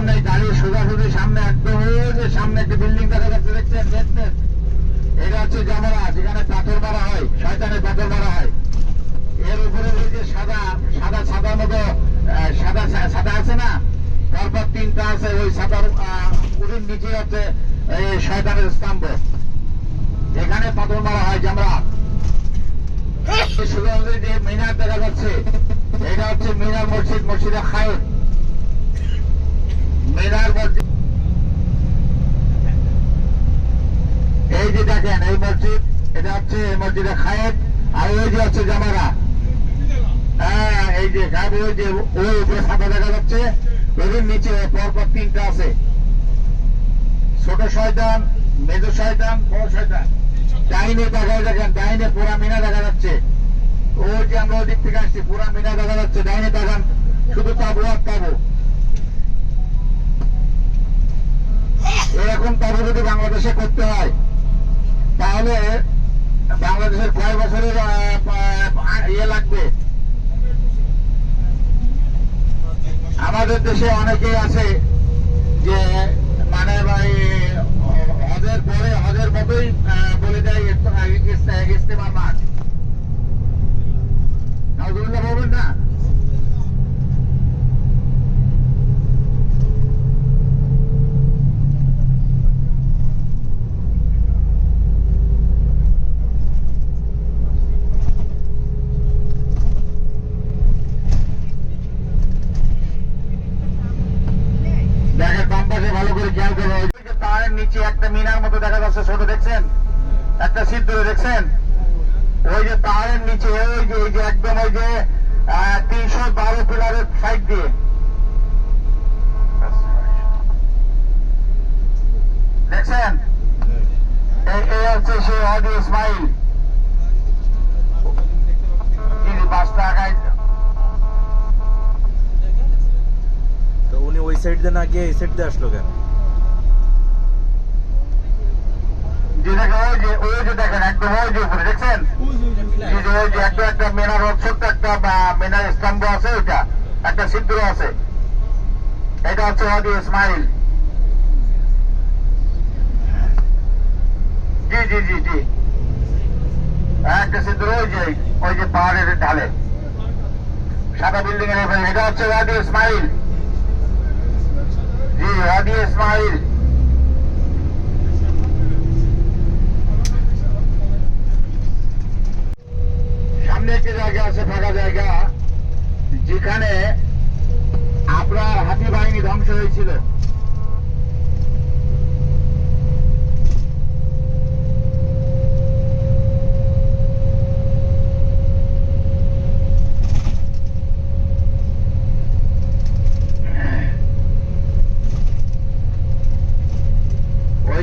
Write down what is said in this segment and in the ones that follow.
সামনে সামনে একদম সামনে একটা বিল্ডিং দেখা যাচ্ছে, দেখছেন? দেখছেন এটা হচ্ছে জামরা যেখানে পাথর মারা হয় শয়তানের পাথর মারা হয়। এর উপরে ওই যে সাদা সাদা সাদা মতো সাদা সাদা আছে না? তারপর তিনটা আছে, ওই সাদার উড়ির নিচে হচ্ছে শয়তানের স্তম্ভ। এখানে পাথর মারা হয় জামরা। যে মিনার দেখা যাচ্ছে, এটা হচ্ছে মিনার মসজিদ, মসজিদে খায়ন এই যে দেখেন, এই মসজিদ, এটা হচ্ছে মসজিদে খায়ের আর ওই যে হচ্ছে জামারা। হ্যাঁ এই যে গাবি ওই যে ওই উপরে সাদা দেখা যাচ্ছে ওদের নিচে পরপর তিনটা আছে। ছোট শয়তান, মেজ শয়তান, বড় শয়তান। ডাইনে দেখা দেখেন, ডাইনে পুরা মিনা দেখা যাচ্ছে। ওই যে আমরা ওদিক থেকে আসছি, পুরা মিনা দেখা যাচ্ছে, ডাইনে দেখান, শুধু তাবু আর তাবু। এরকম তাবু যদি বাংলাদেশে করতে হয়, তাহলে বাংলাদেশের কয় বছরের ইয়ে লাগবে? আমাদের দেশে অনেকেই আছে যে মানে ভাই হজের পরে হজের মতোই বলে দেয় ইস্তে- ইস্তে- ইস্তেমার মাঠ ভালো করে খেয়াল করো। পাহাড়ের নিচে একটা মিনার মতো দেখা যাচ্ছে, ছোট, দেখছেন? একটা সিদ্ধ দেখছেন? ওই যে পাহাড়ের নিচে, ওই যে ওই যে একদম ওই যে তিনশো বারো পিলারের সাইড দিয়ে। দেখছেন? এই হচ্ছে সে অডি ইসমাইল সাইড দিয়ে না গিয়ে এই সাইড দিয়ে আসলো কেন? জি জি জি জি। একটা ওই যে ওই যে পাহাড়ের ঢালে। সাদা বিল্ডিং এর। এটা হচ্ছে ওয়াদি ইসমাইল জি ইসমাইল। সামনে একটি জায়গা আছে ফাঁকা জায়গা। যেখানে আপনার হাতি বাহিনী ধ্বংস হয়েছিল ওই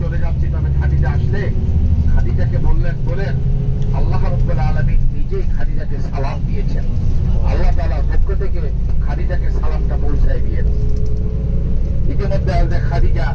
চলে যাচ্ছি, তবে খাদিজা আসলে খাদিজাকে বললেন, বলেন, আল্লাহ রাব্বুল আলামিন নিজেই খাদিজাকে সালাম দিয়েছেন। আল্লাহ তালা পক্ষ থেকে খাদিজাকে সালামটা পৌঁছায় দিয়েছেন। ইতিমধ্যে খাদিজা